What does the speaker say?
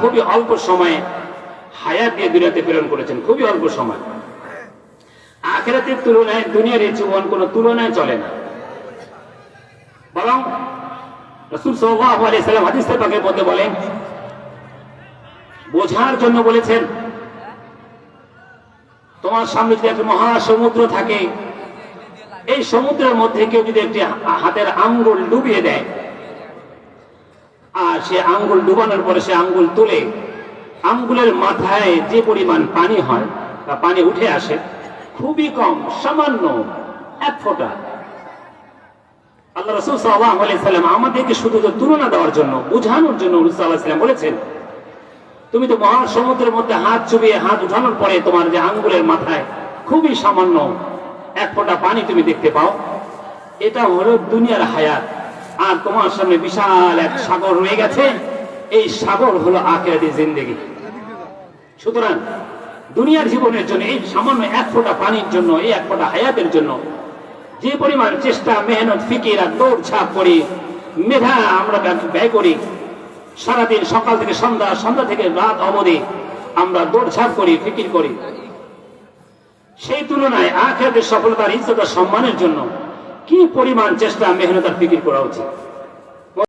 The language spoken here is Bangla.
খুবই অল্প সময়ে হায়াত দিয়ে দুনিয়াতে প্রেরণ করেছেন, খুবই অল্প সময়। আখেরাতের তুলনায় দুনিয়ার এই জীবন কোনো তুলনায় চলে না। বরং বলেন, বোঝার জন্য বলেছেন, তোমার সামনে যদি একটা মহাসমুদ্র থাকে, এই সমুদ্রের মধ্যে কেউ যদি একটি হাতের আঙ্গুল ডুবিয়ে দেয় আর সে আঙ্গুল ডুবানোর পরে সে আঙ্গুল তুলে আঙ্গুলের মাথায় যে পরিমাণ পানি হয় বা পানি উঠে আসে, খুবই কম, সামান্য এক ফোঁটা। আল্লাহ রসুল সাল্লাহ সাল্লাম আমাদেরকে শুধু তুলনা দেওয়ার জন্য, বোঝানোর জন্য রসুল্লাহ সাল্লাম বলেছেন, তুমি তো মহাসমুদ্রের মধ্যে হাত চুবিয়ে হাত উঠানোর পরে তোমার যে আঙ্গুলের মাথায় খুবই সামান্য এক ফোঁটা পানি তুমি দেখতে পাও, এটা হলো দুনিয়ার হায়াত। আর তোমার সামনে বিশাল এক সাগর রয়ে গেছে। এই সাগর হলো আখেরাতি জিন্দেগি। সুতরাং দুনিয়ার জীবনের জন্য, এই সামান্য এক ফোঁটা পানির জন্য, এই এক ফোঁটা হায়াতের জন্য যে পরিমাণ চেষ্টা, মেহনত, ফিকির আর দৌড় ছাপ করি, মেধা আমরা ব্যয়- করি, সারাদিন সকাল থেকে সন্ধ্যা সন্ধ্যা থেকে রাত অবধি আমরা দৌড় ছাপ করি, ফিকির করি। সেই তুলনায় আখেরাতের সফলতার ইজ্জত সম্মানের জন্য কি পরিমাণ চেষ্টা মেহনত আর ফিকির করা উচিত?